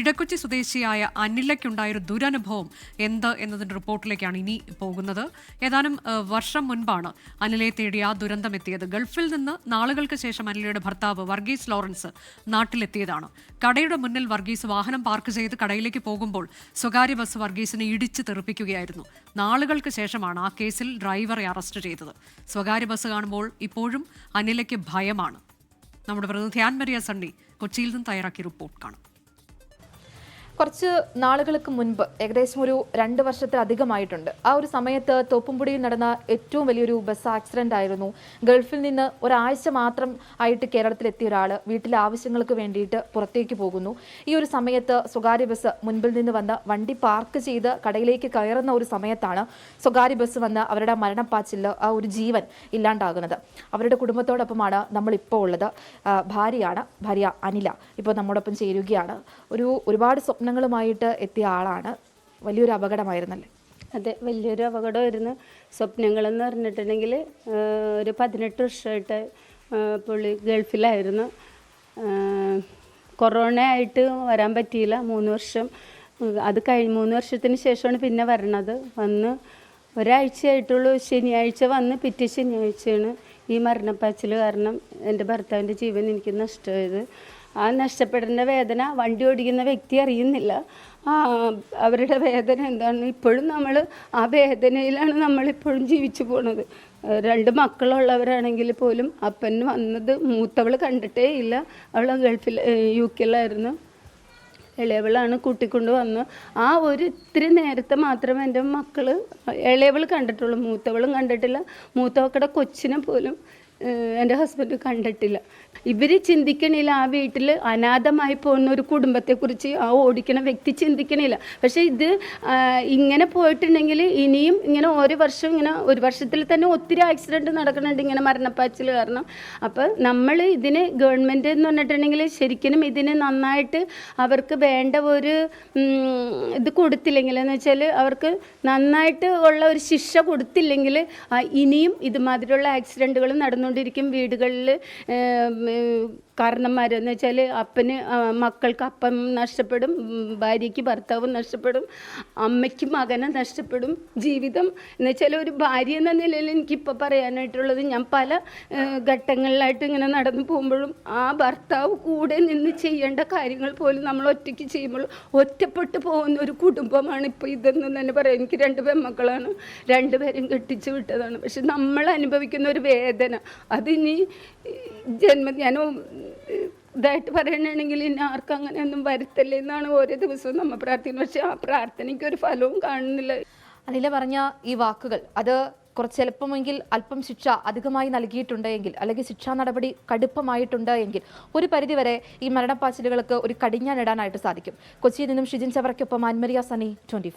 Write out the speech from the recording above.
ഇടക്കൊച്ചി സ്വദേശിയായ അനിലയ്ക്കുണ്ടായൊരു ദുരനുഭവം എന്ത് എന്നതിന്റെ റിപ്പോർട്ടിലേക്കാണ് ഇനി പോകുന്നത്. ഏതാനും വർഷം മുൻപാണ് അനിലയെ തേടി ആ ദുരന്തം എത്തിയത്. ഗൾഫിൽ നിന്ന് നാളുകൾക്ക് ശേഷം അനിലയുടെ ഭർത്താവ് വർഗീസ് ലോറൻസ് നാട്ടിലെത്തിയതാണ്. കടയുടെ മുന്നിൽ വർഗീസ് വാഹനം പാർക്ക് ചെയ്ത് കടയിലേക്ക് പോകുമ്പോൾ സ്വകാര്യ ബസ് വർഗീസിനെ ഇടിച്ച് തെറിപ്പിക്കുകയായിരുന്നു. നാളുകൾക്ക് ശേഷമാണ് ആ കേസിൽ ഡ്രൈവറെ അറസ്റ്റ് ചെയ്തത്. സ്വകാര്യ ബസ് കാണുമ്പോൾ ഇപ്പോഴും അനിലയ്ക്ക് ഭയമാണ്. നമ്മുടെ പ്രതിനിധി ആൻ മരിയ സണ്ണി കൊച്ചിയിൽ നിന്ന് തയ്യാറാക്കിയ റിപ്പോർട്ട് കാണാം. കുറച്ച് നാളുകൾക്ക് മുൻപ് ഏകദേശം ഒരു രണ്ട് വർഷത്തിലധികമായിട്ടുണ്ട്. ആ ഒരു സമയത്ത് തോപ്പുംപുടിയിൽ നടന്ന ഏറ്റവും വലിയൊരു ബസ് ആക്സിഡന്റ് ആയിരുന്നു. ഗൾഫിൽ നിന്ന് ഒരാഴ്ച മാത്രം ആയിട്ട് കേരളത്തിലെത്തിയ ഒരാൾ വീട്ടിലെ ആവശ്യങ്ങൾക്ക് വേണ്ടിയിട്ട് പുറത്തേക്ക് പോകുന്നു. ഈ ഒരു സമയത്ത് സ്വകാര്യ ബസ് മുൻപിൽ നിന്ന് വന്ന് വണ്ടി പാർക്ക് ചെയ്ത് കടയിലേക്ക് കയറുന്ന ഒരു സമയത്താണ് സ്വകാര്യ ബസ് വന്ന് അവരുടെ മരണപ്പാച്ചിൽ ആ ഒരു ജീവൻ ഇല്ലാണ്ടാകുന്നത്. അവരുടെ കുടുംബത്തോടൊപ്പമാണ് നമ്മളിപ്പോൾ ഉള്ളത്. ഭാര്യയാണ് ഭാര്യ അനില. ഇപ്പോൾ നമ്മോടൊപ്പം ചേരുകയാണ്. ഒരു ഒരുപാട് സ്വപ്നങ്ങളുമായിട്ട് എത്തിയ ആളാണ്. വലിയൊരു അപകടമായിരുന്നല്ലേ? അതെ വലിയൊരു അപകടമായിരുന്നു. സ്വപ്നങ്ങളെന്ന് പറഞ്ഞിട്ടുണ്ടെങ്കിൽ ഒരു പതിനെട്ട് വർഷമായിട്ട് പുള്ളി ഗൾഫിലായിരുന്നു. കൊറോണ ആയിട്ട് വരാൻ പറ്റിയില്ല മൂന്ന് വർഷം. അത് കഴിഞ്ഞ് മൂന്ന് വർഷത്തിന് ശേഷമാണ് പിന്നെ വരണത്. വന്ന് ഒരാഴ്ചയായിട്ടുള്ളൂ ശനിയാഴ്ച വന്ന് പിറ്റേ ശനിയാഴ്ചയാണ് ഈ മരണപ്പാച്ചിൽ കാരണം എന്റെ ഭർത്താവിന്റെ ജീവൻ എനിക്ക് നഷ്ടമായത്. ആ നഷ്ടപ്പെടുന്ന വേദന വണ്ടി ഓടിക്കുന്ന വ്യക്തി അറിയുന്നില്ല. അവരുടെ വേദന എന്താണ്? ഇപ്പോഴും നമ്മൾ ആ വേദനയിലാണ് നമ്മളിപ്പോഴും ജീവിച്ചു പോണത്. രണ്ട് മക്കളുള്ളവരാണെങ്കിൽ പോലും അപ്പൻ വന്നത് മൂത്തവൾ കണ്ടിട്ടേ ഇല്ല. അവൾ ഗൾഫിൽ യു കെയിലായിരുന്നു. ഇളയവളാണ് കൂട്ടിക്കൊണ്ട് വന്നു. ആ ഒരു ഇത്തിരി നേരത്തെ മാത്രമേ എന്റെ മക്കൾ ഇളയവൾ കണ്ടിട്ടുള്ളൂ മൂത്തവളും കണ്ടിട്ടില്ല. മൂത്തവക്കടെ കൊച്ചിനെ പോലും എന്റെ ഹസ്ബൻഡ് കണ്ടിട്ടില്ല. ഇവർ ചിന്തിക്കണില്ല ആ വീട്ടിൽ അനാഥമായി പോകുന്ന ഒരു കുടുംബത്തെക്കുറിച്ച് ആ ഓടിക്കണ വ്യക്തി ചിന്തിക്കണില്ല. പക്ഷേ ഇത് ഇങ്ങനെ പോയിട്ടുണ്ടെങ്കിൽ ഇനിയും ഇങ്ങനെ ഓരോ വർഷം ഇങ്ങനെ ഒരു വർഷത്തിൽ തന്നെ ഒത്തിരി ആക്സിഡന്റ് നടക്കുന്നുണ്ട് ഇങ്ങനെ മരണപ്പാച്ചിൽ കാരണം. അപ്പോൾ നമ്മൾ ഇതിന് ഗവൺമെന്റ് എന്ന് പറഞ്ഞിട്ടുണ്ടെങ്കിൽ ശരിക്കും ഇതിന് നന്നായിട്ട് അവർക്ക് വേണ്ട ഒരു ഇത് കൊടുത്തില്ലെങ്കിൽ എന്ന് വെച്ചാൽ അവർക്ക് നന്നായിട്ട് ഉള്ള ഒരു ശിക്ഷ കൊടുത്തില്ലെങ്കിൽ ഇനിയും ഇതുമാതിരിയുള്ള ആക്സിഡന്റുകൾ നടന്നുകൊണ്ടിരിക്കും വീടുകളിൽ കാരണന്മാരെന്ന് വെച്ചാൽ അപ്പന് മക്കൾക്ക് അപ്പം നഷ്ടപ്പെടും ഭാര്യയ്ക്ക് ഭർത്താവ് നഷ്ടപ്പെടും അമ്മയ്ക്ക് മകനെ നഷ്ടപ്പെടും ജീവിതം. എന്ന് വെച്ചാൽ ഒരു ഭാര്യ എന്ന നിലയിൽ എനിക്കിപ്പോൾ പറയാനായിട്ടുള്ളത് ഞാൻ പല ഘട്ടങ്ങളിലായിട്ട് ഇങ്ങനെ നടന്നു പോകുമ്പോഴും ആ ഭർത്താവ് കൂടെ നിന്ന് ചെയ്യേണ്ട കാര്യങ്ങൾ പോലും നമ്മൾ ഒറ്റയ്ക്ക് ചെയ്യുമ്പോൾ ഒറ്റപ്പെട്ടു പോകുന്ന ഒരു കുടുംബമാണ് ഇപ്പോൾ ഇതെന്ന് തന്നെ പറയാം. എനിക്ക് രണ്ട് പെൺമക്കളാണ്. രണ്ടുപേരും കെട്ടിച്ചു വിട്ടതാണ്. പക്ഷെ നമ്മൾ അനുഭവിക്കുന്ന ഒരു വേദന അതിനി ജന്മ ഞാൻ ഇതായിട്ട് പറയണമെങ്കിൽ ഇനി ആർക്കും അങ്ങനെയൊന്നും വരുത്തല്ലേ എന്നാണ് ഓരോ ദിവസവും നമ്മൾ പ്രാർത്ഥിക്കുന്നത്. പക്ഷെ ആ പ്രാർത്ഥനയ്ക്ക് ഒരു ഫലവും കാണുന്നില്ല. അനില പറഞ്ഞ ഈ വാക്കുകൾ അത് കുറച്ച് എളുപ്പമെങ്കിൽ അല്പം ശിക്ഷ അധികമായി നൽകിയിട്ടുണ്ട് അല്ലെങ്കിൽ ശിക്ഷാ നടപടി കടുപ്പമായിട്ടുണ്ട് എങ്കിൽ ഒരു പരിധിവരെ ഈ മരണപ്പാച്ചിലുകൾക്ക് ഒരു കടിഞ്ഞാനിടാനായിട്ട് സാധിക്കും. കൊച്ചിയിൽ നിന്നും ഷിജിൻ ചവറയ്ക്കൊപ്പം അൻമരിയ സനി ട്വന്റി